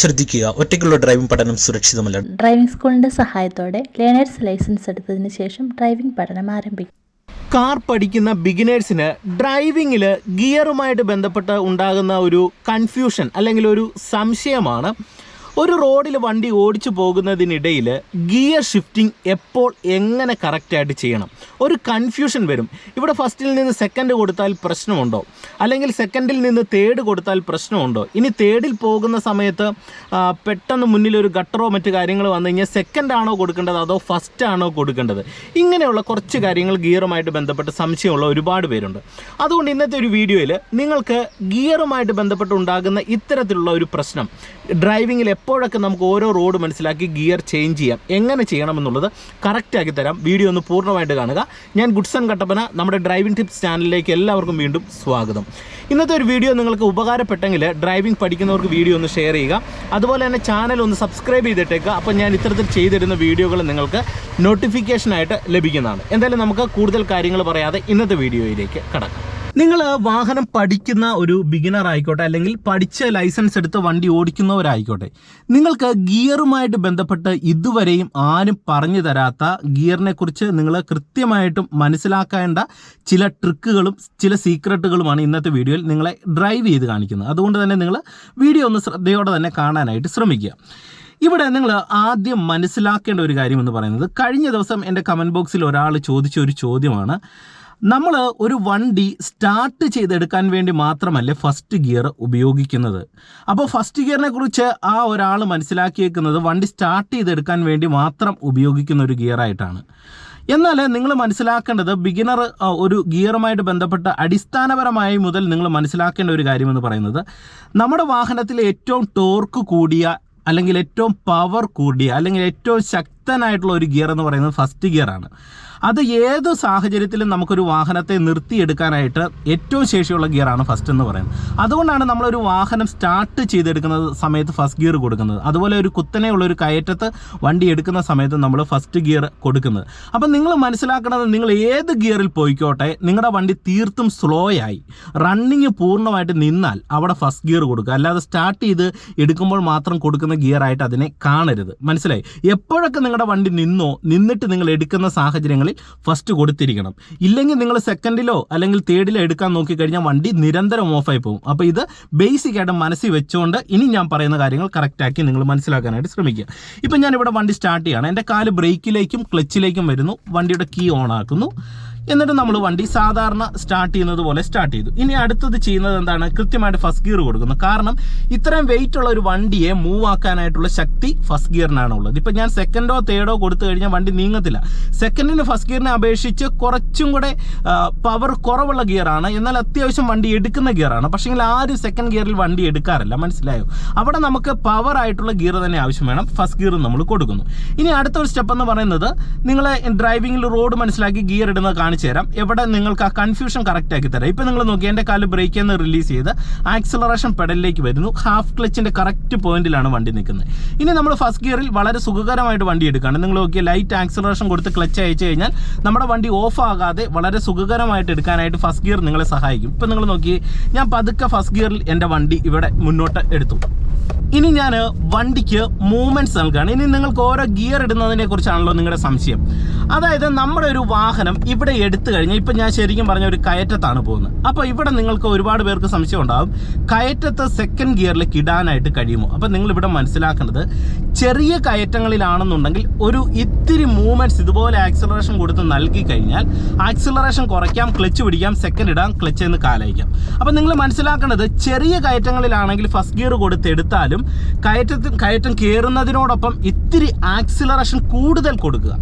ശ്രദ്ധിക്കുക. ഒറ്റയ്ക്കുള്ള ഡ്രൈവിംഗ് പഠനം സുരക്ഷിതമല്ല ഡ്രൈവിംഗ് സ്കൂളിന്റെ സഹായത്തോടെ ലേണേഴ്സ് ലൈസൻസ് എടുത്തതിന് ശേഷം ഡ്രൈവിംഗ് പഠനം ആരംഭിക്കും. കാർ പഠിക്കുന്ന ബിഗിനേഴ്സിന് ഡ്രൈവിങ്ങിൽ ഗിയറുമായിട്ട് ബന്ധപ്പെട്ട് ഉണ്ടാകുന്ന ഒരു കൺഫ്യൂഷൻ അല്ലെങ്കിൽ ഒരു സംശയമാണ്. ഒരു റോഡിൽ വണ്ടി ഓടിച്ചു പോകുന്നതിനിടയിൽ ഗിയർ ഷിഫ്റ്റിംഗ് എപ്പോൾ എങ്ങനെ കറക്റ്റായിട്ട് ചെയ്യണം? ഒരു കൺഫ്യൂഷൻ വരും. ഇവിടെ ഫസ്റ്റിൽ നിന്ന് സെക്കൻഡ് കൊടുത്താൽ പ്രശ്നമുണ്ടോ? അല്ലെങ്കിൽ സെക്കൻഡിൽ നിന്ന് തേർഡ് കൊടുത്താൽ പ്രശ്നമുണ്ടോ? ഇനി തേർഡിൽ പോകുന്ന സമയത്ത് പെട്ടെന്ന് മുന്നിൽ ഒരു ഗട്ടറോ മറ്റു കാര്യങ്ങൾ വന്നു കഴിഞ്ഞാൽ സെക്കൻഡ് ആണോ കൊടുക്കേണ്ടത്? അതോ ഫസ്റ്റ് ആണോ കൊടുക്കേണ്ടത്? ഇങ്ങനെയുള്ള കുറച്ച് കാര്യങ്ങൾ ഗിയറുമായിട്ട് ബന്ധപ്പെട്ട് സംശയമുള്ള ഒരുപാട് പേരുണ്ട്. അതുകൊണ്ട് ഇന്നത്തെ ഒരു വീഡിയോയിൽ നിങ്ങൾക്ക് ഗിയറുമായിട്ട് ബന്ധപ്പെട്ട് ഉണ്ടാകുന്ന ഇത്തരത്തിലുള്ള ഒരു പ്രശ്നം. ഡ്രൈവിങ്ങിൽ എപ്പോഴൊക്കെ നമുക്ക് ഓരോ റോഡ് മനസ്സിലാക്കി ഗിയർ ചേഞ്ച് ചെയ്യാം. എങ്ങനെ ചെയ്യണമെന്നുള്ളത് കറക്റ്റാക്കി തരാം. വീഡിയോ ഒന്ന് പൂർണമായിട്ട് കാണുക. ഞാൻ ഗുഡ്സൺ കട്ടപ്പന നമ്മുടെ ഡ്രൈവിംഗ് ടിപ്സ് ചാനലിലേക്ക് എല്ലാവർക്കും വീണ്ടും സ്വാഗതം. ഇന്നത്തെ ഒരു വീഡിയോ നിങ്ങൾക്ക് ഉപകാരപ്പെട്ടെങ്കിൽ ഡ്രൈവിംഗ് പഠിക്കുന്നവർക്ക് വീഡിയോ ഒന്ന് ഷെയർ ചെയ്യുക. അതുപോലെ തന്നെ ചാനൽ ഒന്ന് സബ്സ്ക്രൈബ് ചെയ്തിട്ടേക്കുക അപ്പോൾ ഞാൻ ഇത്തരത്തിൽ ചെയ്തിരുന്ന വീഡിയോകൾ നിങ്ങൾക്ക് നോട്ടിഫിക്കേഷനായിട്ട് ലഭിക്കുന്നതാണ്. എന്തായാലും നമുക്ക് കൂടുതൽ കാര്യങ്ങൾ പറയാതെ ഇന്നത്തെ വീഡിയോയിലേക്ക് കടക്കാം. നിങ്ങൾ വാഹനം പഠിക്കുന്ന ഒരു ബിഗിനർ ആയിക്കോട്ടെ അല്ലെങ്കിൽ പഠിച്ച ലൈസൻസ് എടുത്ത് വണ്ടി ഓടിക്കുന്നവരായിക്കോട്ടെ നിങ്ങൾക്ക് ഗിയറുമായിട്ട് ബന്ധപ്പെട്ട് ഇതുവരെയും ആരും പറഞ്ഞു തരാത്ത ഗിയറിനെ കുറിച്ച് നിങ്ങൾ കൃത്യമായിട്ടും മനസ്സിലാക്കേണ്ട ചില ട്രിക്കുകളും ചില സീക്രട്ടുകളുമാണ് ഇന്നത്തെ വീഡിയോയിൽ നിങ്ങളെ ഡ്രൈവ് ചെയ്ത് കാണിക്കുന്നത്. അതുകൊണ്ട് തന്നെ നിങ്ങൾ വീഡിയോ ഒന്ന് ശ്രദ്ധയോടെ തന്നെ കാണാനായിട്ട് ശ്രമിക്കുക. ഇവിടെ നിങ്ങൾ ആദ്യം മനസ്സിലാക്കേണ്ട ഒരു കാര്യം എന്ന് പറയുന്നത് കഴിഞ്ഞ ദിവസം എന്റെ കമന്റ് ബോക്സിൽ ഒരാൾ ചോദിച്ച ഒരു ചോദ്യമാണ് നമ്മൾ ഒരു വണ്ടി സ്റ്റാർട്ട് ചെയ്തെടുക്കാൻ വേണ്ടി മാത്രമല്ലേ ഫസ്റ്റ് ഗിയർ ഉപയോഗിക്കുന്നത്. അപ്പോൾ ഫസ്റ്റ് ഗിയറിനെ കുറിച്ച് ആ ഒരാൾ മനസ്സിലാക്കിയേക്കുന്നത് വണ്ടി സ്റ്റാർട്ട് ചെയ്തെടുക്കാൻ വേണ്ടി മാത്രം ഉപയോഗിക്കുന്ന ഒരു ഗിയറായിട്ടാണ് എന്നാൽ നിങ്ങൾ മനസ്സിലാക്കേണ്ടത് ബിഗിനർ ഒരു ഗിയറുമായിട്ട് ബന്ധപ്പെട്ട അടിസ്ഥാനപരമായി മുതൽ നിങ്ങൾ മനസ്സിലാക്കേണ്ട ഒരു കാര്യമെന്ന് പറയുന്നത് നമ്മുടെ വാഹനത്തിലെ ഏറ്റവും ടോർക്ക് കൂടിയ അല്ലെങ്കിൽ ഏറ്റവും പവർ കൂടിയ അല്ലെങ്കിൽ ഏറ്റവും ശക്തനായിട്ടുള്ള ഒരു ഗിയർ എന്ന് പറയുന്നത് ഫസ്റ്റ് ഗിയറാണ് അത് ഏത് സാഹചര്യത്തിലും നമുക്കൊരു വാഹനത്തെ നിർത്തിയെടുക്കാനായിട്ട് ഏറ്റവും ശേഷിയുള്ള ഗിയറാണ് ഫസ്റ്റ് എന്ന് പറയുന്നത്. അതുകൊണ്ടാണ് നമ്മളൊരു വാഹനം സ്റ്റാർട്ട് ചെയ്തെടുക്കുന്ന സമയത്ത് ഫസ്റ്റ് ഗിയർ കൊടുക്കുന്നത്. അതുപോലെ ഒരു കുത്തനെയുള്ള ഒരു കയറ്റത്ത് വണ്ടി എടുക്കുന്ന സമയത്ത് നമ്മൾ ഫസ്റ്റ് ഗിയർ കൊടുക്കുന്നത്. അപ്പം നിങ്ങൾ മനസ്സിലാക്കുന്നത് നിങ്ങൾ ഏത് ഗിയറിൽ പോയിക്കോട്ടെ നിങ്ങളുടെ വണ്ടി തീർത്തും സ്ലോ ആയി റണ്ണിങ് പൂർണമായിട്ട് നിന്നാൽ അവിടെ ഫസ്റ്റ് ഗിയർ കൊടുക്കുക. അല്ലാതെ സ്റ്റാർട്ട് ചെയ്ത് എടുക്കുമ്പോൾ മാത്രം കൊടുക്കുന്ന ഗിയറായിട്ട് അതിനെ കാണരുത്. മനസ്സിലായി? എപ്പോഴൊക്കെ നിങ്ങളുടെ വണ്ടി നിന്നോ നിന്നിട്ട് നിങ്ങൾ എടുക്കുന്ന സാഹചര്യങ്ങളിൽ ഫസ്റ്റ് കൊടുത്തിരിക്കണം. ഇല്ലെങ്കിൽ നിങ്ങൾ സെക്കൻഡിലോ അല്ലെങ്കിൽ തേർഡിലോ എടുക്കാൻ നോക്കിക്കഴിഞ്ഞാൽ വണ്ടി നിരന്തരം ഓഫായി പോകും. അപ്പോൾ ഇത് ബേസിക് ആയിട്ട് മനസ്സിൽ വെച്ചുകൊണ്ട് ഇനി ഞാൻ പറയുന്ന കാര്യങ്ങൾ കറക്റ്റാക്കി നിങ്ങൾ മനസ്സിലാക്കാനായിട്ട് ശ്രമിക്കുക. ഇപ്പം ഞാനിവിടെ വണ്ടി സ്റ്റാർട്ട് ചെയ്യുകയാണ് എന്റെ കാൽ ബ്രേക്കിലേക്കും ക്ലച്ചിലേക്കും വരുന്നു. വണ്ടിയുടെ കീ ഓൺ ആക്കുന്നു. എന്നിട്ട് നമ്മൾ വണ്ടി സാധാരണ സ്റ്റാർട്ട് ചെയ്യുന്നത് പോലെ സ്റ്റാർട്ട് ചെയ്തു. ഇനി അടുത്തത് ചെയ്യുന്നത് എന്താണ്? കൃത്യമായിട്ട് ഫസ്റ്റ് ഗിയർ കൊടുക്കുന്നു. കാരണം ഇത്രയും വെയിറ്റ് ഉള്ള ഒരു വണ്ടിയെ മൂവ് ആക്കാനായിട്ടുള്ള ശക്തി ഫസ്റ്റ് ഗിയറിനാണ് ഉള്ളത്. ഇപ്പം ഞാൻ സെക്കൻഡോ തേർഡോ കൊടുത്തു കഴിഞ്ഞാൽ വണ്ടി നീങ്ങത്തില്ല. സെക്കൻഡിന് ഫസ്റ്റ് ഗിയറിനെ അപേക്ഷിച്ച് കുറച്ചും കൂടെ പവർ കുറവുള്ള ഗിയറാണ് എന്നാൽ അത്യാവശ്യം വണ്ടി എടുക്കുന്ന ഗിയറാണ് പക്ഷേങ്കിൽ ആരും സെക്കൻഡ് ഗിയറിൽ വണ്ടി എടുക്കാറില്ല. മനസ്സിലായോ? അവിടെ നമുക്ക് പവർ ആയിട്ടുള്ള ഗിയർ തന്നെ ആവശ്യം വേണം. ഫസ്റ്റ് ഗിയർ നമ്മൾ കൊടുക്കുന്നു. ഇനി അടുത്തൊരു സ്റ്റെപ്പ് എന്ന് പറയുന്നത് നിങ്ങളെ ഡ്രൈവിംഗിൽ റോഡ് മനസ്സിലാക്കി ഗിയർ ഇടുന്നത് കാണിച്ചു തരാം. എവിടെ നിങ്ങൾക്ക് ആ കൺഫ്യൂഷൻ കറക്റ്റ് ആക്കി തരാം. ഇപ്പം നിങ്ങൾ നോക്കി എന്റെ കാൽ ബ്രേക്കിൽ നിന്ന് റിലീസ് ചെയ്ത് ആക്സലറേഷൻ പെഡലിലേക്ക് വരുന്നു. ഹാഫ് ക്ലച്ചിന്റെ കറക്റ്റ് പോയിന്റിലാണ് വണ്ടി നിൽക്കുന്നത്. ഇനി നമ്മൾ ഫസ്റ്റ് ഗിയറിൽ വളരെ സുഖകരമായിട്ട് വണ്ടി എടുക്കുകയാണ് നിങ്ങൾ നോക്കിയ ലൈറ്റ് ആക്സലറേഷൻ കൊടുത്ത് ക്ലച്ച് അയച്ചു കഴിഞ്ഞാൽ നമ്മുടെ വണ്ടി ഓഫ് ആകാതെ വളരെ സുഖകരമായിട്ട് എടുക്കാനായിട്ട് ഫസ്റ്റ് ഗിയർ നിങ്ങളെ സഹായിക്കും. ഇപ്പം നിങ്ങൾ നോക്കി ഞാൻ പതുക്കെ ഫസ്റ്റ് ഗിയറിൽ എന്റെ വണ്ടി ഇവിടെ മുന്നോട്ട് എടുത്തു. ഇനി ഞാൻ വണ്ടിക്ക് മൂവ്മെന്റ്സ് നൽകുകയാണ് ഇനി നിങ്ങൾക്ക് ഓരോ ഗിയർ ഇടുന്നതിനെ കുറിച്ചാണല്ലോ നിങ്ങളുടെ സംശയം. അതായത് നമ്മുടെ ഒരു വാഹനം ഇവിടെ എടുത്തു കഴിഞ്ഞാൽ ഇപ്പം ഞാൻ ശരിക്കും പറഞ്ഞ ഒരു കയറ്റത്താണ് പോകുന്നത്. അപ്പോൾ ഇവിടെ നിങ്ങൾക്ക് ഒരുപാട് പേർക്ക് സംശയം ഉണ്ടാകും കയറ്റത്ത് സെക്കൻഡ് ഗിയറിലേക്ക് ഇടാനായിട്ട് കഴിയുമോ? അപ്പം നിങ്ങൾ ഇവിടെ മനസ്സിലാക്കേണ്ടത് ചെറിയ കയറ്റങ്ങളിലാണെന്നുണ്ടെങ്കിൽ ഒരു ഇത്തിരി മൂവ്മെന്റ്സ് ഇതുപോലെ ആക്സിലറേഷൻ കൊടുത്ത് നൽകി കഴിഞ്ഞാൽ ആക്സിലറേഷൻ കുറയ്ക്കാം ക്ലച്ച് പിടിക്കാം സെക്കൻഡ് ഇടാം ക്ലച്ച് എന്ന് കാലയിക്കാം. അപ്പം നിങ്ങൾ മനസ്സിലാക്കേണ്ടത് ചെറിയ കയറ്റങ്ങളിലാണെങ്കിൽ ഫസ്റ്റ് ഗിയർ കൊടുത്ത് എടുത്താലും കയറ്റത്തിൽ കയറ്റം കയറുന്നതിനോടൊപ്പം ഇത്തിരി ആക്സിലറേഷൻ കൂടുതൽ കൊടുക്കുക.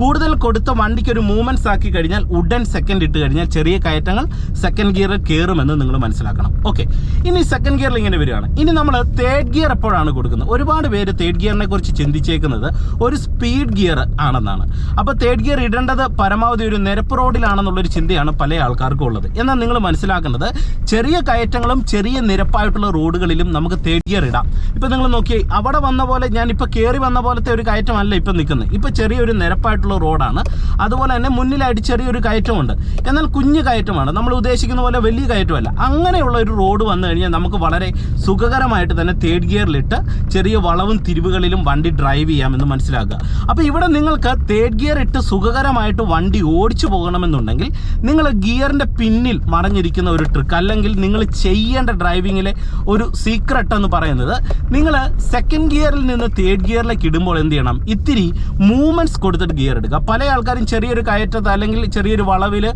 കൂടുതൽ കൊടുത്ത വണ്ടിക്ക് ഒരു മൂവ്മെന്റ്സ് ആക്കി കഴിഞ്ഞാൽ ഉഡൻ സെക്കൻഡ് ഇട്ട് കഴിഞ്ഞാൽ ചെറിയ കയറ്റങ്ങൾ സെക്കൻഡ് ഗിയറിൽ കയറുമെന്ന് നിങ്ങൾ മനസ്സിലാക്കണം. ഓക്കെ ഇനി സെക്കൻഡ് ഗിയറിൽ ഇങ്ങനെ വരികയാണ്. ഇനി നമ്മൾ തേർഡ് ഗിയർ എപ്പോഴാണ് കൊടുക്കുന്നത്? ഒരുപാട് പേര് തേർഡ് ഗിയറിനെ കുറിച്ച് ചിന്തിച്ചേക്കുന്നത് ഒരു സ്പീഡ് ഗിയർ ആണെന്നാണ്. അപ്പോൾ തേർഡ് ഗിയർ ഇടേണ്ടത് പരമാവധി ഒരു നിരപ്പ് റോഡിലാണെന്നുള്ളൊരു ചിന്തയാണ് പല ആൾക്കാർക്കും ഉള്ളത്. എന്നാൽ നിങ്ങൾ മനസ്സിലാക്കുന്നത് ചെറിയ കയറ്റങ്ങളും ചെറിയ നിരപ്പായിട്ടുള്ള റോഡുകളിലും നമുക്ക് തേർഡ് ഗിയർ ഇടാം. ഇപ്പം നിങ്ങൾ നോക്കി അവിടെ വന്ന പോലെ ഞാൻ ഇപ്പോൾ കയറി വന്ന പോലത്തെ ഒരു കയറ്റമല്ല ഇപ്പം നിൽക്കുന്നത്. ഇപ്പോൾ ചെറിയൊരു നിരപ്പായിട്ടുള്ള റോഡാണ് റോഡാണ്. അതുപോലെ തന്നെ മുന്നിലായിട്ട് ചെറിയൊരു കയറ്റമുണ്ട്. എന്നാൽ കുഞ്ഞു കയറ്റമാണ്. നമ്മൾ ഉദ്ദേശിക്കുന്ന പോലെ വലിയ കയറ്റമല്ല. അങ്ങനെയുള്ള ഒരു റോഡ് വന്നു കഴിഞ്ഞാൽ നമുക്ക് വളരെ സുഖകരമായിട്ട് തന്നെ തേർഡ് ഗിയറിലിട്ട് ചെറിയ വളവും തിരിവുകളിലും വണ്ടി ഡ്രൈവ് ചെയ്യാമെന്ന് മനസ്സിലാക്കുക. അപ്പോൾ ഇവിടെ നിങ്ങൾക്ക് തേർഡ് ഗിയർ ഇട്ട് സുഖകരമായിട്ട് വണ്ടി ഓടിച്ചു പോകണമെന്നുണ്ടെങ്കിൽ നിങ്ങൾ ഗിയറിന്റെ പിന്നിൽ മറഞ്ഞിരിക്കുന്ന ഒരു ട്രിക്ക് അല്ലെങ്കിൽ നിങ്ങൾ ചെയ്യേണ്ട ഡ്രൈവിങ്ങിലെ ഒരു സീക്രട്ട് എന്ന് പറയുന്നത് നിങ്ങൾ സെക്കൻഡ് ഗിയറിൽ നിന്ന് തേർഡ് ഗിയറിലേക്ക് ഇടുമ്പോൾ എന്ത് ചെയ്യണം? ഇത്തിരി മൂവ്മെന്റ്സ് കൊടുത്തിട്ട് ഗിയർ എടുക്കുക. പല ആൾക്കാരും ചെറിയൊരു കയറ്റത്ത് അല്ലെങ്കിൽ ചെറിയൊരു വളവിൽ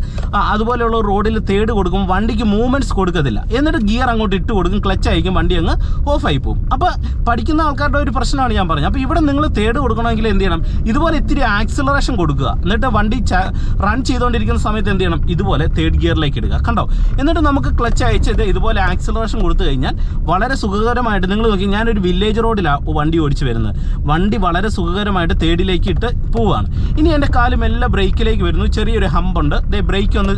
അതുപോലെയുള്ള റോഡിൽ തേട് കൊടുക്കും വണ്ടിക്ക് മൂവ്മെന്റ്സ് കൊടുക്കത്തില്ല. എന്നിട്ട് ഗിയർ അങ്ങോട്ട് ഇട്ട് കൊടുക്കും ക്ലച്ച് ആയിരിക്കും വണ്ടി അങ്ങ് ഓഫായി പോകും. അപ്പോൾ പഠിക്കുന്ന ആൾക്കാരുടെ ഒരു പ്രശ്നമാണ് ഞാൻ പറഞ്ഞത്. അപ്പോൾ ഇവിടെ നിങ്ങൾ തേട് കൊടുക്കണമെങ്കിൽ എന്ത് ചെയ്യണം? ഇതുപോലെ ഇത്തിരി ആക്സിലറേഷൻ കൊടുക്കുക. എന്നിട്ട് വണ്ടി റൺ ചെയ്തുകൊണ്ടിരിക്കുന്ന സമയത്ത് എന്ത് ചെയ്യണം? ഇതുപോലെ തേർഡ് ഗിയറിലേക്ക് ഇടുക. കണ്ടോ? എന്നിട്ട് നമുക്ക് ക്ലച്ച് അയച്ചിട്ട് ഇതുപോലെ ആക്സിലറേഷൻ കൊടുത്തു കഴിഞ്ഞാൽ വളരെ സുഖകരമായിട്ട് നിങ്ങൾ നോക്കി ഞാനൊരു വില്ലേജ് റോഡിലാണ് വണ്ടി ഓടിച്ചു വരുന്നത്. വണ്ടി വളരെ സുഖകരമായിട്ട് തേർഡിലേക്ക് ഇട്ട് പോവുകയാണ്. ഇനി എന്റെ കാൽ മെല്ലെ ബ്രേക്കിലേക്ക് വരുന്നു. ചെറിയൊരു ഹമ്പുണ്ട്. ഇതേ ബ്രേക്ക് ഒന്ന്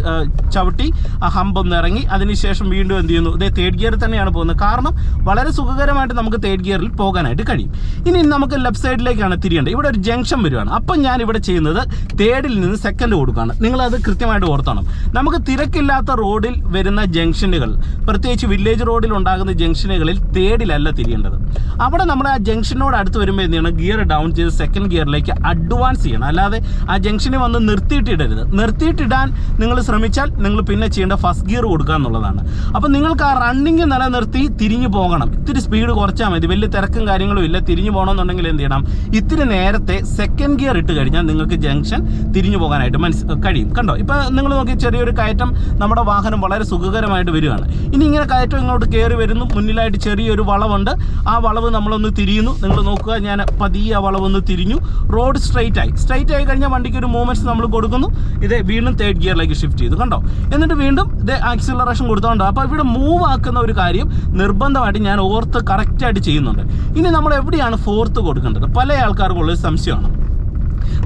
ചവിട്ടി ആ ഹമ്പ് ഒന്ന് ഇറങ്ങി അതിനുശേഷം വീണ്ടും എന്ത് ചെയ്യുന്നു? ഇതേ തേർഡ് ഗിയറിൽ തന്നെയാണ് പോകുന്നത്. കാരണം വളരെ സുഖകരമായിട്ട് നമുക്ക് തേർഡ് ഗിയറിൽ പോകാനായിട്ട് കഴിയും. ഇനി നമുക്ക് ലെഫ്റ്റ് സൈഡിലേക്കാണ് തിരിയേണ്ടത്. ഇവിടെ ഒരു ജംഗ്ഷൻ വരുവാണ്. അപ്പം ഞാൻ ഇവിടെ ചെയ്യുന്നത് തേർഡിൽ നിന്ന് സെക്കൻഡ് കൊടുക്കുകയാണ് നിങ്ങളത് കൃത്യമായിട്ട് ഓർത്തണം. നമുക്ക് തിരക്കില്ലാത്ത റോഡിൽ വരുന്ന ജംഗ്ഷനുകൾ പ്രത്യേകിച്ച് വില്ലേജ് റോഡിൽ ഉണ്ടാകുന്ന ജംഗ്ഷനുകളിൽ തേർഡിലല്ല തിരിയേണ്ടത്. അവിടെ നമ്മൾ ആ ജംഗ്ഷനോട് അടുത്ത് വരുമ്പോൾ എന്ത് ഗിയർ ഡൗൺ ചെയ്ത് സെക്കൻഡ് ഗിയറിലേക്ക് അഡ്വാൻസ് ചെയ്യണം. അല്ലാതെ ആ ജംഗ്ഷനിൽ വന്ന് നിർത്തിയിട്ടിടരുത് നിർത്തിയിട്ടിടാൻ നിങ്ങൾ ശ്രമിച്ചാൽ നിങ്ങൾ പിന്നെ ചെയ്യേണ്ട ഫസ്റ്റ് ഗിയർ കൊടുക്കുക എന്നുള്ളതാണ്. അപ്പോൾ നിങ്ങൾക്ക് ആ റണ്ണിങ് നിലനിർത്തി തിരിഞ്ഞു പോകണം. ഇത്തിരി സ്പീഡ് കുറച്ചാൽ മതി. വലിയ തിരക്കും കാര്യങ്ങളും ഇല്ല. തിരിഞ്ഞു പോകണമെന്നുണ്ടെങ്കിൽ എന്ത് ചെയ്യണം? ഇത്തിരി നേരത്തെ സെക്കൻഡ് ഗിയർ ഇട്ട് കഴിഞ്ഞാൽ നിങ്ങൾക്ക് ജംഗ്ഷൻ തിരിഞ്ഞു പോകാനായിട്ട് മനസ്സ് കഴിയും. കണ്ടോ? ഇപ്പോൾ നിങ്ങൾ നോക്കി ചെറിയൊരു കയറ്റം നമ്മുടെ വാഹനം വളരെ സുഖകരമായിട്ട് വരികയാണ്. ഇനി ഇങ്ങനെ കയറ്റം ഇങ്ങോട്ട് കയറി വരുന്നു. മുന്നിലായിട്ട് ചെറിയൊരു വളവുണ്ട്. ആ വളവ് നമ്മളൊന്ന് തിരിയുന്നു. നിങ്ങൾ നോക്കുക ഞാൻ പതിയെ വളവൊന്ന് തിരിഞ്ഞു. റോഡ് സ്ട്രൈറ്റ് ആയി. സ്ട്രൈറ്റ് ആയി കഴിഞ്ഞാൽ വണ്ടിക്ക് ഒരു മൂവ്മെന്റ്സ് നമ്മൾ കൊടുക്കുന്നു. ഇത് വീണ്ടും തേർഡ് ഗിയറിലേക്ക് ഷിഫ്റ്റ് ചെയ്തു. കണ്ടോ? എന്നിട്ട് വീണ്ടും ഇത് ആക്സിലറേഷൻ കൊടുത്തോണ്ട്. അപ്പോൾ ഇവിടെ മൂവ് ആക്കുന്ന ഒരു കാര്യം നിർബന്ധമായിട്ട് ഞാൻ ഓർത്ത് കറക്റ്റായിട്ട് ചെയ്യുന്നുണ്ട്. ഇനി നമ്മൾ എവിടെയാണ് ഫോർത്ത് കൊടുക്കേണ്ടത്? പല ആൾക്കാർക്കുള്ളൊരു സംശയമാണ്.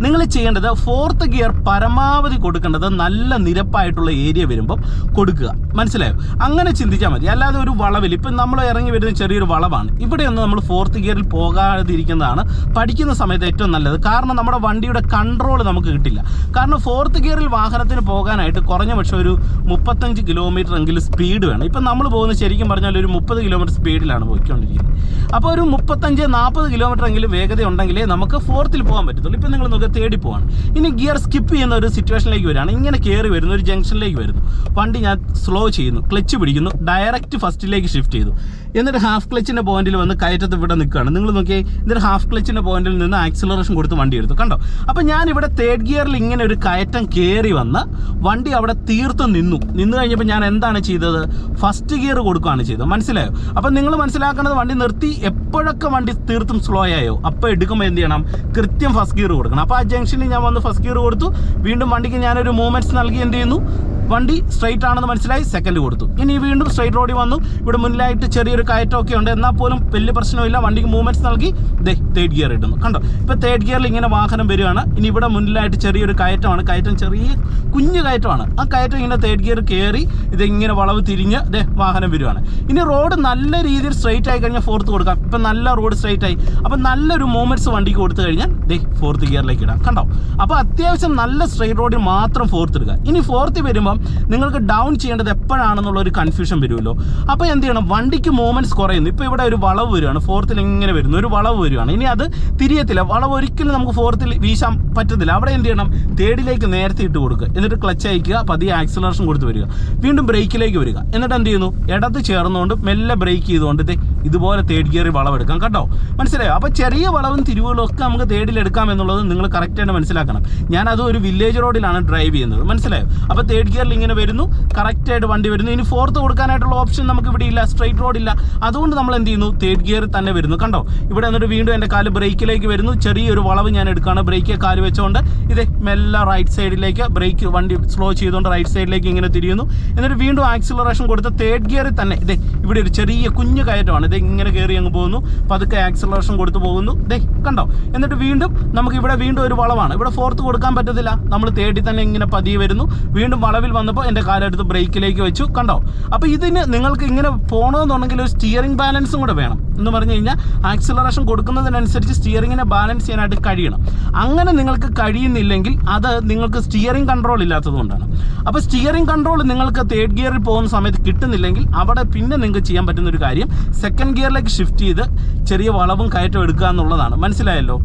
നിങ്ങൾ ചെയ്യേണ്ടത് ഫോർത്ത് ഗിയർ പരമാവധി കൊടുക്കേണ്ടത് നല്ല നിരപ്പായിട്ടുള്ള ഏരിയ വരുമ്പം കൊടുക്കുക. മനസ്സിലായോ? അങ്ങനെ ചിന്തിച്ചാൽ മതി. അല്ലാതെ ഒരു വളവിൽ ഇപ്പം നമ്മൾ ഇറങ്ങി വരുന്ന ചെറിയൊരു വളവാണ്. ഇവിടെയൊന്നും നമ്മൾ ഫോർത്ത് ഗിയറിൽ പോകാതിരിക്കുന്നതാണ് പഠിക്കുന്ന സമയത്ത് ഏറ്റവും നല്ലത്. കാരണം നമ്മുടെ വണ്ടിയുടെ കൺട്രോൾ നമുക്ക് കിട്ടില്ല. കാരണം ഫോർത്ത് ഗിയറിൽ വാഹനത്തിന് പോകാനായിട്ട് കുറഞ്ഞ പക്ഷെ ഒരു മുപ്പത്തഞ്ച് കിലോമീറ്റർ എങ്കിലും സ്പീഡ് വേണം. ഇപ്പം നമ്മൾ പോകുന്നത് ശരിക്കും പറഞ്ഞാൽ ഒരു മുപ്പത് കിലോമീറ്റർ സ്പീഡിലാണ് പോയിക്കൊണ്ടിരിക്കുന്നത്. അപ്പോൾ ഒരു മുപ്പത്തഞ്ച് നാൽപ്പത് കിലോമീറ്റർ എങ്കിലും വേഗത ഉണ്ടെങ്കിലേ നമുക്ക് ഫോർത്തിൽ പോകാൻ പറ്റത്തുള്ളൂ. ഇപ്പം നിങ്ങൾ നോക്കുക തേടി പോവാണ്. ഇനി ഗിയർ സ്കിപ്പ് ചെയ്യുന്ന ഒരു സിറ്റുവേഷനിലേക്ക് വരികയാണ്. ഇങ്ങനെ കയറി വരുന്ന ഒരു ജംഗ്ഷനിലേക്ക് വരുന്നു. വണ്ടി ഞാൻ സ്ലോ ചെയ്യുന്നു. ക്ലച്ച് പിടിക്കുന്നു. ഡയറക്റ്റ് ഫസ്റ്റിലേക്ക് ഷിഫ്റ്റ് ചെയ്തു. എന്നിട്ട് ഹാഫ് ക്ലച്ചിന്റെ പോയിന്റിൽ വന്ന് കയറ്റത്ത് ഇവിടെ നിൽക്കുകയാണ്. നിങ്ങൾ നോക്കിയേ എന്നിട്ട് ഹാഫ് ക്ലച്ചിന്റെ പോയിന്റിൽ നിന്ന് ആക്സിലറേഷൻ കൊടുത്ത് വണ്ടി എടുത്തു. കണ്ടോ? അപ്പോൾ ഞാൻ ഇവിടെ തേർഡ് ഗിയറിൽ ഇങ്ങനെ ഒരു കയറ്റം കയറി വന്ന് വണ്ടി അവിടെ തീർത്ത് നിന്നു. നിന്ന് കഴിഞ്ഞപ്പോൾ ഞാൻ എന്താണ് ചെയ്തത്? ഫസ്റ്റ് ഗിയർ കൊടുക്കുകയാണ് ചെയ്തത്. മനസ്സിലായോ? അപ്പം നിങ്ങൾ മനസ്സിലാക്കേണ്ടത് വണ്ടി നിർത്തി. എപ്പോഴൊക്കെ വണ്ടി തീർത്തും സ്ലോ ആയോ? അപ്പോൾ എടുക്കുമ്പോൾ എന്ത് ചെയ്യണം? കൃത്യം ഫസ്റ്റ് ഗിയർ കൊടുക്കണം. അപ്പോൾ ആ ജംഗ്ഷനിൽ ഞാൻ വന്ന് ഫസ്റ്റ് ഗിയർ കൊടുത്തു. വീണ്ടും വണ്ടിക്ക് ഞാനൊരു മൂവ്മെന്റ്സ് നൽകി എന്ത് ചെയ്യുന്നു? വണ്ടി സ്ട്രൈറ്റ് ആണെന്ന് മനസ്സിലായി സെക്കൻഡ് കൊടുത്തു. ഇനി വീണ്ടും സ്ട്രൈറ്റ് റോഡിൽ വന്നു. ഇവിടെ മുന്നിലായിട്ട് ചെറിയൊരു കയറ്റമൊക്കെ ഉണ്ട്. എന്നാൽ പോലും വലിയ പ്രശ്നമില്ല. വണ്ടിക്ക് മൂവ്മെന്റ്സ് നൽകി. ദേ തേർഡ് ഗിയർ ഇടുന്നു. കണ്ടോ? ഇപ്പോൾ തേർഡ് ഗിയറിൽ ഇങ്ങനെ വാഹനം വരികയാണ്. ഇനി ഇവിടെ മുന്നിലായിട്ട് ചെറിയൊരു കയറ്റമാണ്. കയറ്റം ചെറിയ കുഞ്ഞു കയറ്റമാണ്. ആ കയറ്റം ഇങ്ങനെ തേർഡ് ഗിയർ കയറി ഇതിങ്ങനെ വളവ് തിരിഞ്ഞ് ദേ വാഹനം വരികയാണ്. ഇനി റോഡ് നല്ല രീതിയിൽ സ്ട്രൈറ്റ് ആയി കഴിഞ്ഞാൽ ഫോർത്ത് കൊടുക്കാം. ഇപ്പം നല്ല റോഡ് സ്ട്രൈറ്റ് ആയി. അപ്പം നല്ലൊരു മൂവ്മെന്റ്സ് വണ്ടിക്ക് കൊടുത്തു കഴിഞ്ഞാൽ ദേ ഫോർത്ത് ഗിയറിലേക്ക് ഇടാം. കണ്ടോ? അപ്പോൾ അത്യാവശ്യം നല്ല സ്ട്രൈറ്റ് റോഡിൽ മാത്രം ഫോർത്ത് ഇടുക. ഇനി ഫോർത്ത് വരുമ്പം നിങ്ങൾക്ക് ഡൗൺ ചെയ്യേണ്ടത് എപ്പോഴാണെന്നുള്ള ഒരു കൺഫ്യൂഷൻ വരുമല്ലോ. അപ്പോൾ എന്ത് ചെയ്യണം? വണ്ടിക്ക് മൂവ്മെന്റ്സ് കുറയുന്നു. ഇപ്പോൾ ഇവിടെ ഒരു വളവ് വരികയാണ്. ഫോർത്തിൽ ഇങ്ങനെ വരുന്നു. ഒരു വളവ് വരികയാണ്. ഇനി അത് തിരിയത്തില്ല. വളവ് ഒരിക്കലും നമുക്ക് ഫോർത്തിൽ വീശാൻ പറ്റത്തില്ല. അവിടെ എന്ത് ചെയ്യണം? തേർഡിലേക്ക് നേരത്തെ ഇട്ട് കൊടുക്കുക. എന്നിട്ട് ക്ലച്ച് അയക്കുക. പതിയെ ആക്സിലറേഷൻ കൊടുത്ത് വരിക. വീണ്ടും ബ്രേക്കിലേക്ക് വരിക. എന്നിട്ട് എന്ത് ചെയ്യുന്നു? ഇടത്ത് ചേർന്നുകൊണ്ട് മെല്ലെ ബ്രേക്ക് ചെയ്തുകൊണ്ട് ഇതുപോലെ തേർഡ് ഗിയറിൽ വളവെടുക്കാം കേട്ടോ മനസ്സിലായോ? അപ്പോൾ ചെറിയ വളവും തിരിവുകളും ഒക്കെ നമുക്ക് തേർഡിലെടുക്കാം എന്നുള്ളത് നിങ്ങൾ കറക്റ്റായിട്ട് മനസ്സിലാക്കണം. ഞാനത് ഒരു വില്ലേജ് റോഡിലാണ് ഡ്രൈവ് ചെയ്യുന്നത്. മനസ്സിലായോ? അപ്പോൾ തേർഡ് ഗിയറിൽ ഇങ്ങനെ വരുന്നു. കറക്റ്റായിട്ട് വണ്ടി വരുന്നു. ഇനി ഫോർത്ത് കൊടുക്കാനായിട്ടുള്ള ഓപ്ഷൻ നമുക്ക് ഇവിടെ ഇല്ല. സ്ട്രൈറ്റ് റോഡില്ല അതുകൊണ്ട് നമ്മൾ എന്ത് ചെയ്യുന്നു? തേർഡ് ഗിയറിൽ തന്നെ വരുന്നു. കണ്ടോ? ഇവിടെ എന്നിട്ട് വീണ്ടും എന്റെ കാൽ ബ്രേക്കിലേക്ക് വരുന്നു. ചെറിയൊരു വളവ് ഞാൻ എടുക്കുകയാണ്. ബ്രേക്ക് കാൽ വെച്ചുകൊണ്ട് ഇത് മെല്ല റൈറ്റ് സൈഡിലേക്ക് ബ്രേക്ക് വണ്ടി സ്ലോ ചെയ്തുകൊണ്ട് റൈറ്റ് സൈഡിലേക്ക് ഇങ്ങനെ തിരിയുന്നു. എന്നിട്ട് വീണ്ടും ആക്സിലറേഷൻ കൊടുത്ത് തേർഡ് ഗിയറിൽ തന്നെ ഇതേ ഇവിടെ ഒരു ചെറിയ കുഞ്ഞു കയറ്റമാണ്. ഇത് ഇങ്ങനെ കയറി അങ്ങ് പോകുന്നു. പതുക്കെ ആക്സിലറേഷൻ കൊടുത്ത് പോകുന്നു. ദേ കണ്ടോ? എന്നിട്ട് വീണ്ടും നമുക്ക് ഇവിടെ വീണ്ടും ഒരു വളവാണ്. ഇവിടെ ഫോർത്ത് കൊടുക്കാൻ പറ്റത്തില്ല. നമ്മൾ തേർഡിൽ തന്നെ ഇങ്ങനെ പതിയെ വരുന്നു. വീണ്ടും വളവിൽ വന്നപ്പോൾ എന്റെ കാലെടുത്ത് ബ്രേക്കിലേക്ക് വെച്ചു. കണ്ടോ? അപ്പോൾ ഇതിന് നിങ്ങൾക്ക് ഇങ്ങനെ പോകണമെന്നുണ്ടെങ്കിൽ ഒരു സ്റ്റിയറിംഗ് ബാലൻസും കൂടെ വേണം. എന്ന് പറഞ്ഞു കഴിഞ്ഞാൽ ആക്സിലറേഷൻ കൊടുക്കുന്നതിനനുസരിച്ച് സ്റ്റിയറിങ്ങിനെ ബാലൻസ് ചെയ്യാനായിട്ട് കഴിയണം. അങ്ങനെ നിങ്ങൾക്ക് കഴിയുന്നില്ലെങ്കിൽ അത് നിങ്ങൾക്ക് സ്റ്റിയറിംഗ് കൺട്രോൾ ഇല്ലാത്തതുകൊണ്ടാണ്. അപ്പോൾ സ്റ്റിയറിംഗ് കൺട്രോൾ നിങ്ങൾക്ക് തേർഡ് ഗിയറിൽ പോകുന്ന സമയത്ത് കിട്ടുന്നില്ലെങ്കിൽ അവിടെ പിന്നെ നിങ്ങൾക്ക് ചെയ്യാൻ പറ്റുന്ന ഒരു കാര്യം സെക്കൻഡ് ഗിയറിലേക്ക് ഷിഫ്റ്റ് ചെയ്ത് ചെറിയ വളവും കയറ്റം എടുക്കുക എന്നുള്ളതാണ്. മനസ്സിലായല്ലോ?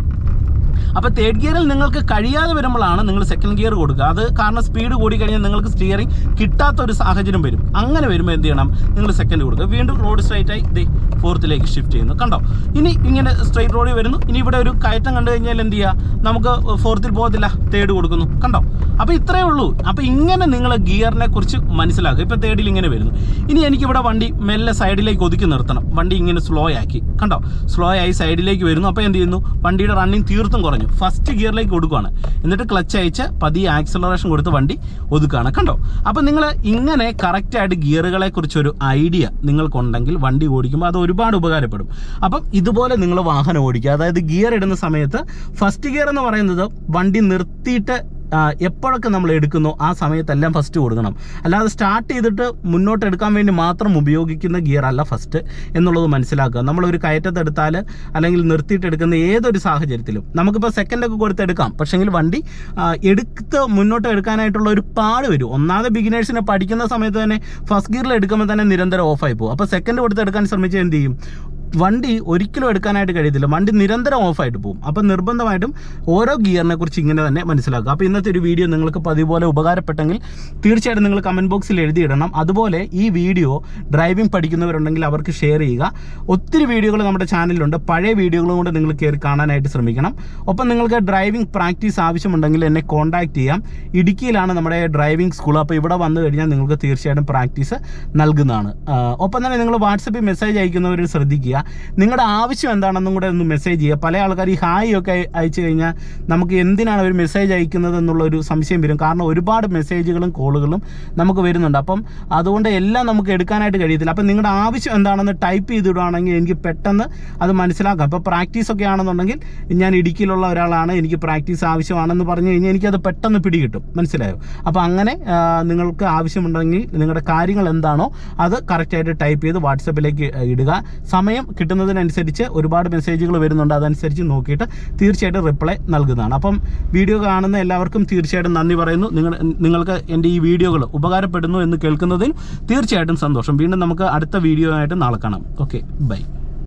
അപ്പോൾ തേർഡ് ഗിയറിൽ നിങ്ങൾക്ക് കഴിയാതെ വരുമ്പോഴാണ് നിങ്ങൾ സെക്കൻഡ് ഗിയർ കൊടുക്കുക. അത് കാരണം സ്പീഡ് കൂടി കഴിഞ്ഞാൽ നിങ്ങൾക്ക് സ്റ്റിയറിംഗ് കിട്ടാത്ത ഒരു സാഹചര്യം വരും. അങ്ങനെ വരുമ്പോൾ എന്ത് ചെയ്യണം? നിങ്ങൾ സെക്കൻഡ് കൊടുക്കുക. വീണ്ടും റോഡ് സ്ട്രൈറ്റ് ആയി ദേ ഫോർത്തിലേക്ക് ഷിഫ്റ്റ് ചെയ്യുന്നു. കണ്ടോ? ഇനി ഇങ്ങനെ സ്ട്രൈറ്റ് റോഡിൽ വരുന്നു. ഇനി ഇവിടെ ഒരു കയറ്റം കണ്ടു കഴിഞ്ഞാൽ എന്ത് ചെയ്യുക? നമുക്ക് ഫോർത്തിൽ പോകത്തില്ല. തേർഡ് കൊടുക്കുന്നു. കണ്ടോ? അപ്പോൾ ഇത്രയേ ഉള്ളൂ. അപ്പോൾ ഇങ്ങനെ നിങ്ങൾ ഗിയറിനെ കുറിച്ച് മനസ്സിലാക്കുക. ഇപ്പോൾ തേർഡിൽ ഇങ്ങനെ വരുന്നു. ഇനി എനിക്കിവിടെ വണ്ടി മെല്ലെ സൈഡിലേക്ക് ഒതുക്കി നിർത്തണം. വണ്ടി ഇങ്ങനെ സ്ലോ ആക്കി. കണ്ടോ? സ്ലോ ആയി സൈഡിലേക്ക് വരുന്നു. അപ്പോൾ എന്ത് ചെയ്യുന്നു? വണ്ടിയുടെ റണ്ണിങ് തീർത്തും കുറഞ്ഞു. ഫസ്റ്റ് ഗിയറിലേക്ക് കൊടുക്കുകയാണ് എന്നിട്ട് ക്ലച്ച് അയച്ച് പതിയെ ആക്സിലറേഷൻ കൊടുത്ത് വണ്ടി ഒതുക്കുകയാണ് കണ്ടോ? അപ്പോൾ നിങ്ങൾ ഇങ്ങനെ കറക്റ്റായിട്ട് ഗിയറുകളെ കുറിച്ചൊരു ഐഡിയ നിങ്ങൾക്കുണ്ടെങ്കിൽ വണ്ടി ഓടിക്കുമ്പോൾ അത് ഒരുപാട് ഉപകാരപ്പെടും. അപ്പം ഇതുപോലെ നിങ്ങൾ വാഹനം ഓടിക്കുക. അതായത് ഗിയർ ഇടുന്ന സമയത്ത് ഫസ്റ്റ് ഗിയർ എന്ന് പറയുന്നത് വണ്ടി നിർത്തിയിട്ട് എപ്പോഴൊക്കെ നമ്മൾ എടുക്കുന്നോ ആ സമയത്തെല്ലാം ഫസ്റ്റ് കൊടുക്കണം. അല്ലാതെ സ്റ്റാർട്ട് ചെയ്തിട്ട് മുന്നോട്ട് എടുക്കാൻ വേണ്ടി മാത്രം ഉപയോഗിക്കുന്ന ഗിയർ അല്ല ഫസ്റ്റ് എന്നുള്ളത് മനസ്സിലാക്കുക. നമ്മളൊരു കയറ്റത്തെടുത്താൽ അല്ലെങ്കിൽ നിർത്തിയിട്ട് എടുക്കുന്ന ഏതൊരു സാഹചര്യത്തിലും. നമുക്കിപ്പോൾ സെക്കൻഡൊക്കെ കൊടുത്തെടുക്കാം പക്ഷേങ്കിൽ വണ്ടി എടുത്ത് മുന്നോട്ട് എടുക്കാനായിട്ടുള്ള ഒരു പാട് വരും. ഒന്നാമത് ബിഗിനേഴ്സിനെ പഠിക്കുന്ന സമയത്ത് തന്നെ ഫസ്റ്റ് ഗിയറിൽ എടുക്കുമ്പോൾ തന്നെ നിരന്തരം ഓഫായി പോകും. അപ്പോൾ സെക്കൻഡ് കൊടുത്തെടുക്കാൻ ശ്രമിച്ചാൽ എന്ത് ചെയ്യും? വണ്ടി ഒരിക്കലും എടുക്കാനായിട്ട് കഴിയത്തില്ല. വണ്ടി നിരന്തരം ഓഫായിട്ട് പോകും അപ്പം നിർബന്ധമായിട്ടും ഓരോ ഗിയറിനെ കുറിച്ച് ഇങ്ങനെ തന്നെ മനസ്സിലാക്കുക. അപ്പോൾ ഇന്നത്തെ ഒരു വീഡിയോ നിങ്ങൾക്ക് പതിപോലെ ഉപകാരപ്പെട്ടെങ്കിൽ തീർച്ചയായിട്ടും നിങ്ങൾ കമന്റ് ബോക്സിൽ എഴുതിയിടണം. അതുപോലെ ഈ വീഡിയോ ഡ്രൈവിംഗ് പഠിക്കുന്നവരുണ്ടെങ്കിൽ അവർക്ക് ഷെയർ ചെയ്യുക. ഒത്തിരി വീഡിയോകൾ നമ്മുടെ ചാനലിലുണ്ട്. പഴയ വീഡിയോകളും കൂടെ നിങ്ങൾ കയറി കാണാനായിട്ട് ശ്രമിക്കണം. ഒപ്പം നിങ്ങൾക്ക് ഡ്രൈവിംഗ് പ്രാക്ടീസ് ആവശ്യമുണ്ടെങ്കിൽ എന്നെ കോൺടാക്ട് ചെയ്യാം. ഇടുക്കിയിലാണ് നമ്മുടെ ഡ്രൈവിംഗ് സ്കൂൾ അപ്പോൾ ഇവിടെ വന്നു കഴിഞ്ഞാൽ നിങ്ങൾക്ക് തീർച്ചയായിട്ടും പ്രാക്ടീസ് നൽകുന്നതാണ്. ഒപ്പം തന്നെ നിങ്ങൾ വാട്സപ്പിൽ മെസ്സേജ് അയക്കുന്നവർ ശ്രദ്ധിക്കുക. നിങ്ങളുടെ ആവശ്യം എന്താണെന്നും കൂടെ ഒന്ന് മെസ്സേജ് ചെയ്യുക. പല ആൾക്കാർ ഈ ഹായ് ഒക്കെ അയ- അയച്ചു കഴിഞ്ഞാൽ നമുക്ക് എന്തിനാണ് അവർ മെസ്സേജ് അയക്കുന്നത് എന്നുള്ളൊരു സംശയം വരും. കാരണം ഒരുപാട് മെസ്സേജുകളും കോളുകളും നമുക്ക് വരുന്നുണ്ട്. അപ്പം അതുകൊണ്ട് എല്ലാം നമുക്ക് എടുക്കാനായിട്ട് കഴിയത്തില്ല. അപ്പം നിങ്ങളുടെ ആവശ്യം എന്താണെന്ന് ടൈപ്പ് ചെയ്തിടുകയാണെങ്കിൽ എനിക്ക് പെട്ടെന്ന് അത് മനസ്സിലാക്കാം. അപ്പോൾ പ്രാക്ടീസ് ഒക്കെ ആണെന്നുണ്ടെങ്കിൽ ഞാൻ ഇടുക്കിയിലുള്ള ഒരാളാണ്. എനിക്ക് പ്രാക്ടീസ് ആവശ്യമാണെന്ന് പറഞ്ഞു കഴിഞ്ഞാൽ എനിക്കത് പെട്ടെന്ന് പിടികിട്ടും. മനസ്സിലായോ? അപ്പോൾ അങ്ങനെ നിങ്ങൾക്ക് ആവശ്യമുണ്ടെങ്കിൽ നിങ്ങളുടെ കാര്യങ്ങൾ എന്താണോ അത് കറക്റ്റായിട്ട് ടൈപ്പ് ചെയ്ത് വാട്സപ്പിലേക്ക് ഇടുക. സമയം കിട്ടുന്നതിനനുസരിച്ച് ഒരുപാട് മെസ്സേജുകൾ വരുന്നുണ്ട്. അതനുസരിച്ച് നോക്കിയിട്ട് തീർച്ചയായിട്ടും റിപ്ലൈ നൽകുന്നതാണ്. അപ്പം വീഡിയോ കാണുന്ന എല്ലാവർക്കും തീർച്ചയായിട്ടും നന്ദി പറയുന്നു. നിങ്ങൾ നിങ്ങൾക്ക് എന്റെ ഈ വീഡിയോകൾ ഉപകാരപ്പെടുന്നു എന്ന് കേൾക്കുന്നതിൽ തീർച്ചയായിട്ടും സന്തോഷം. വീണ്ടും നമുക്ക് അടുത്ത വീഡിയോ ആയിട്ട് നാളെ കാണാം. Okay bye